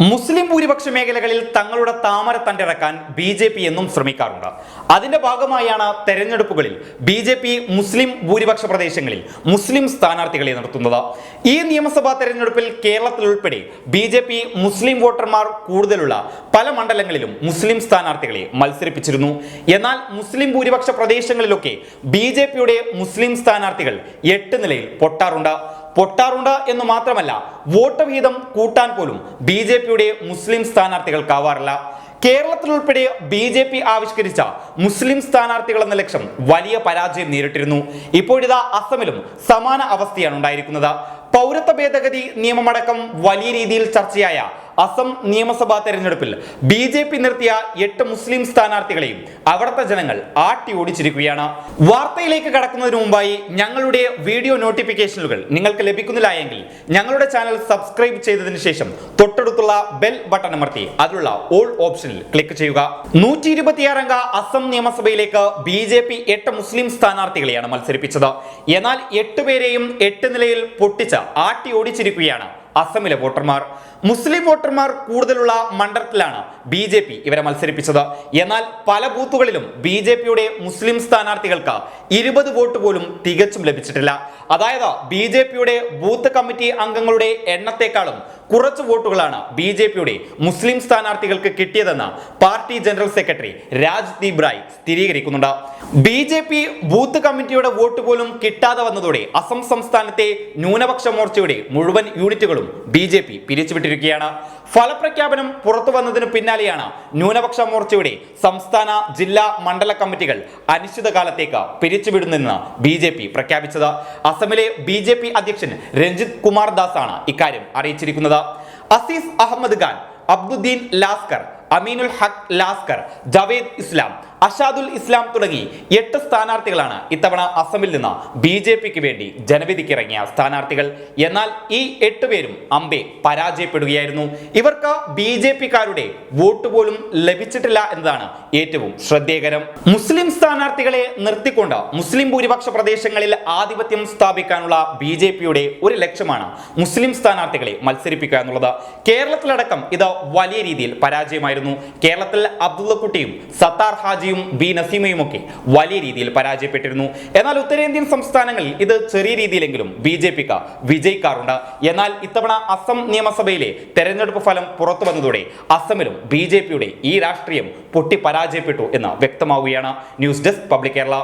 മുസ്ലിം ഭൂരിപക്ഷ മേഖലകളിൽ തങ്ങളുടെ താമര തണ്ടിറക്കാൻ ബി ജെ പി എന്നും ശ്രമിക്കാറുണ്ട്. അതിന്റെ ഭാഗമായാണ് തെരഞ്ഞെടുപ്പുകളിൽ ബി ജെ പി മുസ്ലിം ഭൂരിപക്ഷ പ്രദേശങ്ങളിൽ മുസ്ലിം സ്ഥാനാർത്ഥികളെ നിർത്തുന്നത് ഈ നിയമസഭാ തെരഞ്ഞെടുപ്പിൽ കേരളത്തിൽ ഉൾപ്പെടെ ബി ജെ പി മുസ്ലിം വോട്ടർമാർ കൂടുതലുള്ള പല മണ്ഡലങ്ങളിലും മുസ്ലിം സ്ഥാനാർത്ഥികളെ മത്സരിപ്പിച്ചിരുന്നു. എന്നാൽ മുസ്ലിം ഭൂരിപക്ഷ പ്രദേശങ്ങളിലൊക്കെ ബി ജെ പിയുടെ മുസ്ലിം സ്ഥാനാർത്ഥികൾ എട്ട് നിലയിൽ പൊട്ടാറുണ്ട്. പൊട്ടാറുണ്ട് എന്ന് മാത്രമല്ല വോട്ട് വിഹിതം കൂട്ടാൻ പോലും ബി ജെ പിയുടെ മുസ്ലിം സ്ഥാനാർത്ഥികൾക്കാവാറില്ല കേരളത്തിലുൾപ്പെടെ ബി ജെ പി ആവിഷ്കരിച്ച മുസ്ലിം സ്ഥാനാർത്ഥികൾ എന്ന ലക്ഷ്യം വലിയ പരാജയം നേരിട്ടിരുന്നു. ഇപ്പോഴിതാ അസമിലും സമാന അവസ്ഥയാണ് ഉണ്ടായിരിക്കുന്നത്. പൗരത്വ ഭേദഗതി നിയമമടക്കം വലിയ രീതിയിൽ ചർച്ചയായ അസം നിയമസഭാ തെരഞ്ഞെടുപ്പിൽ ബി ജെ പി നിർത്തിയ എട്ട് മുസ്ലിം സ്ഥാനാർത്ഥികളെയും അവിടുത്തെ ജനങ്ങൾ ആട്ടി ഓടിച്ചിരിക്കുകയാണ്. വാർത്തയിലേക്ക് കടക്കുന്നതിന് മുമ്പായി ഞങ്ങളുടെ വീഡിയോ നോട്ടിഫിക്കേഷനുകൾ നിങ്ങൾക്ക് ലഭിക്കുന്നില്ല എങ്കിൽ ഞങ്ങളുടെ ചാനൽ സബ്സ്ക്രൈബ് ചെയ്തതിനു ശേഷം തൊട്ടടുത്തുള്ള ബെൽ ബട്ടൺ അമർത്തി അതിലുള്ള ഓൾ ഓപ്ഷനിൽ ക്ലിക്ക് ചെയ്യുക. നൂറ്റി ഇരുപത്തിയാറംഗ അസം നിയമസഭയിലേക്ക് ബി ജെ പി എട്ട് മുസ്ലിം സ്ഥാനാർത്ഥികളെയാണ് മത്സരിപ്പിച്ചത്. എന്നാൽ എട്ടുപേരെയും എട്ട് നിലയിൽ പൊട്ടിച്ച് ആട്ടി ഓടിച്ചിരിക്കുകയാണ് അസമിലെ വോട്ടർമാർ. മുസ്ലിം വോട്ടർമാർ കൂടുതലുള്ള മണ്ഡലത്തിലാണ് ബി ജെ പി ഇവരെ മത്സരിപ്പിച്ചത്. എന്നാൽ പല ബൂത്തുകളിലും ബി ജെ പിയുടെ മുസ്ലിം സ്ഥാനാർത്ഥികൾക്ക് ഇരുപത് വോട്ട് പോലും തികച്ചും ലഭിച്ചിട്ടില്ല. അതായത് ബി ജെ പിയുടെ ബൂത്ത് കമ്മിറ്റി അംഗങ്ങളുടെ എണ്ണത്തെക്കാളും കുറച്ച് വോട്ടുകളാണ് ബി ജെ പിയുടെ മുസ്ലിം സ്ഥാനാർത്ഥികൾക്ക് കിട്ടിയതെന്ന് party general secretary Rajdeep Rai സ്ഥിരീകരിക്കുന്നുണ്ട്. B J P booth കമ്മിറ്റിയുടെ വോട്ട് പോലും കിട്ടാതെ വന്നതോടെ അസം സംസ്ഥാനത്തെ ന്യൂനപക്ഷ മോർച്ചയുടെ മുഴുവൻ യൂണിറ്റുകളും ബി ജെ പി പിരിച്ചുവിട്ടിരിക്കുകയാണ്. ഫലപ്രഖ്യാപനം പുറത്തു വന്നതിന് പിന്നാലെയാണ് ന്യൂനപക്ഷ മോർച്ചയുടെ സംസ്ഥാന ജില്ലാ മണ്ഡല കമ്മിറ്റികൾ അനിശ്ചിതകാലത്തേക്ക് പിരിച്ചുവിടുന്നെന്ന് ബി ജെ പി പ്രഖ്യാപിച്ചത്. അസമിലെ ബി ജെ പി അധ്യക്ഷൻ രഞ്ജിത് കുമാർ ദാസ് ആണ് ഇക്കാര്യം അറിയിച്ചിരിക്കുന്നത്. അസീസ് അഹമ്മദ് ഖാൻ അബ്ദുദ്ദീൻ ലാസ്കർ അമീനുൽ ഹഖ് ലാസ്കർ ജവേദ് ഇസ്ലാം അഷാദുൽ ഇസ്ലാം തുടങ്ങി എട്ട് സ്ഥാനാർത്ഥികളാണ് ഇത്തവണ അസമിൽ നിന്ന് ബി ജെ പിക്ക് വേണ്ടി ജനവിധിക്കിറങ്ങിയ സ്ഥാനാർത്ഥികൾ. എന്നാൽ ഈ എട്ട് പേരും അമ്പെ പരാജയപ്പെടുകയായിരുന്നു. ഇവർക്ക് ബി ജെ പിക്കാരുടെ വോട്ട് പോലും ലഭിച്ചിട്ടില്ല എന്നതാണ് ഏറ്റവും ശ്രദ്ധേയകരം. മുസ്ലിം സ്ഥാനാർത്ഥികളെ നിർത്തിക്കൊണ്ട് മുസ്ലിം ഭൂരിപക്ഷ പ്രദേശങ്ങളിൽ ആധിപത്യം സ്ഥാപിക്കാനുള്ള ബി ജെ പിയുടെ ഒരു ലക്ഷ്യമാണ് മുസ്ലിം സ്ഥാനാർത്ഥികളെ മത്സരിപ്പിക്കുക എന്നുള്ളത്. കേരളത്തിലടക്കം ഇത് വലിയ രീതിയിൽ പരാജയമായിരുന്നു. കേരളത്തിൽ അബ്ദുള്ളക്കുട്ടിയും സത്താർ ഹാജിയും ബി നസീമയും ഒക്കെ വലിയ രീതിയിൽ പരാജയപ്പെട്ടിരുന്നു. എന്നാൽ ഉത്തരേന്ത്യൻ സംസ്ഥാനങ്ങളിൽ ഇത് ചെറിയ രീതിയിലെങ്കിലും ബി ജെ പിക്ക് വിജയിക്കാറുണ്ട്. എന്നാൽ ഇത്തവണ അസം നിയമസഭയിലെ തെരഞ്ഞെടുപ്പ് ഫലം പുറത്തു വന്നതോടെ അസമിലും ബി ജെ പിയുടെ ഈ രാഷ്ട്രീയം പൊട്ടി പരാജയപ്പെട്ടു എന്ന് വ്യക്തമാവുകയാണ്. News desk public Kerala.